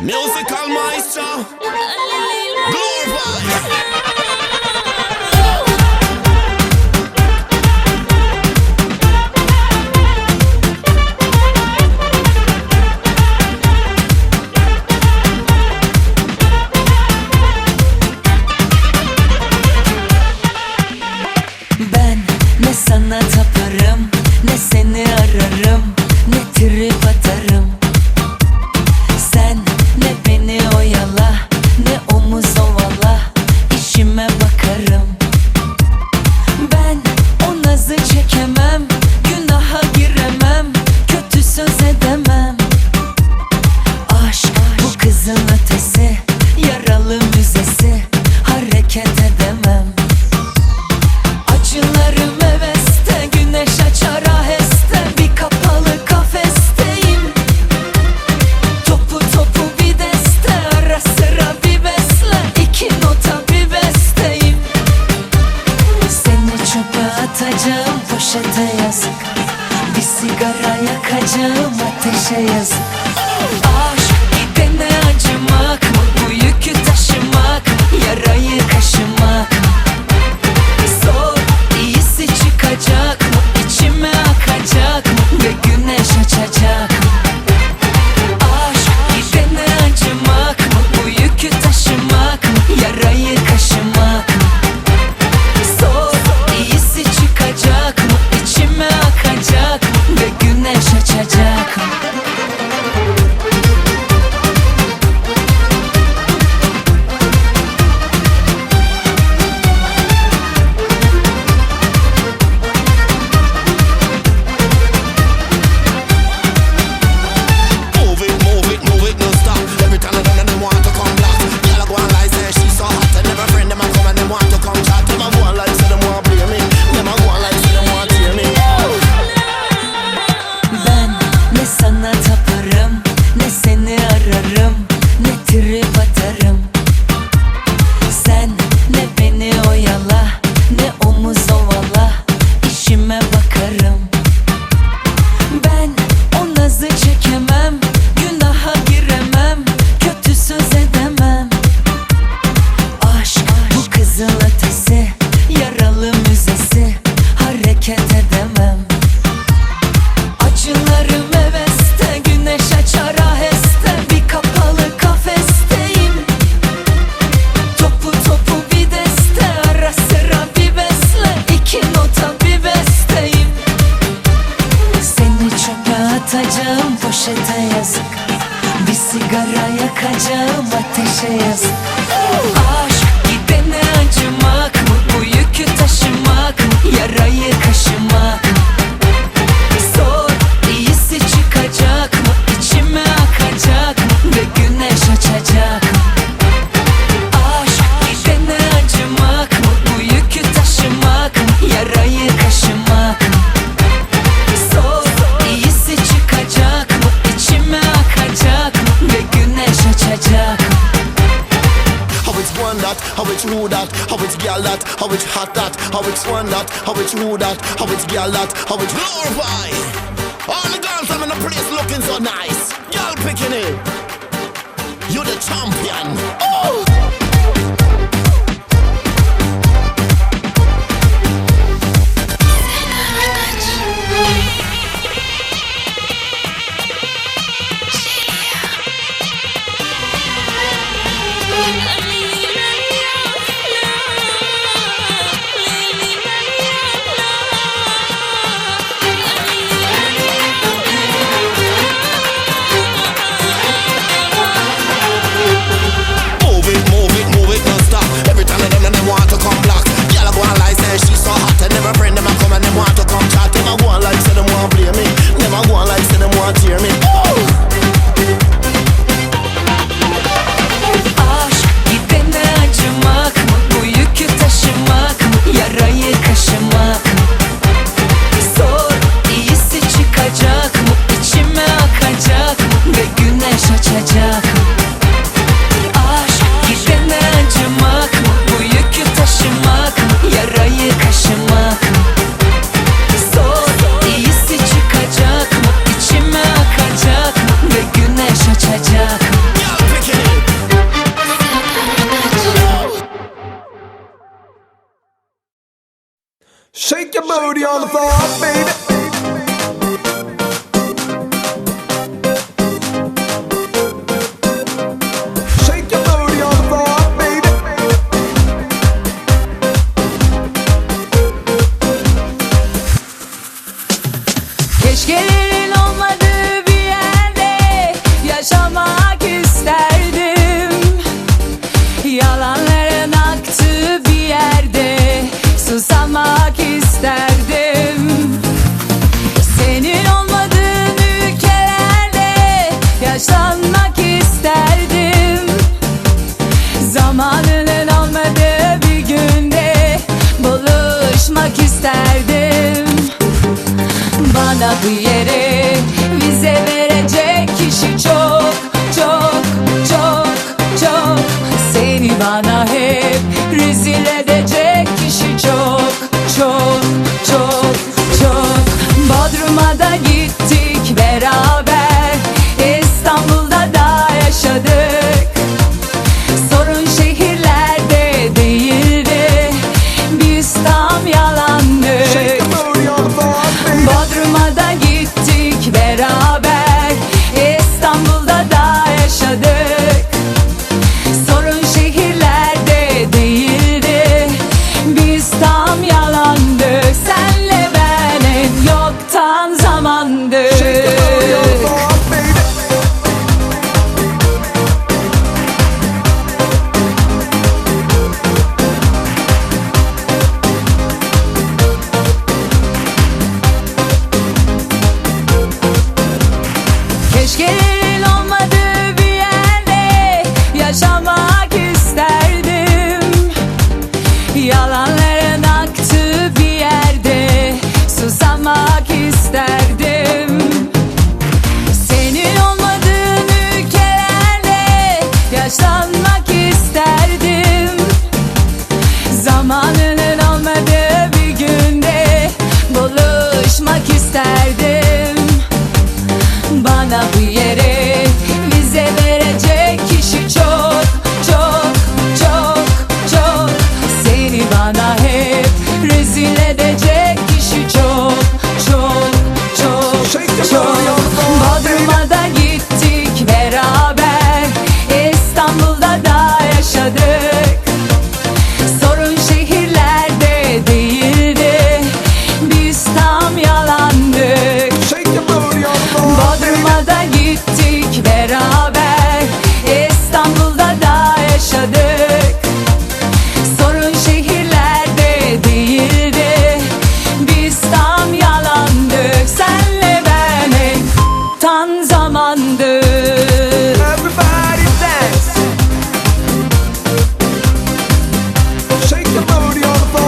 Musical maestro. Yüzüme bakarım. poşete yazık. Bir sigara yakacağım ateşe yazık. Aşk gidene acımak Bu yükü taşımak Yarayı kaşımak. that, how it's rude that, how it's gal that, how it's hot that, how it's one that, how it's rude that, how it's gal that, how it's glorify. All the girls I'm in the place looking so nice, girl picking it. You're the champion. Oh. already on the floor, baby. Zamanının olmadığı bir günde. Buluşmak isterdim. Bana bu yere vize verecek kişi çok Çok, çok, çok. Seni bana hep rezil Ja, yalan Maury phone.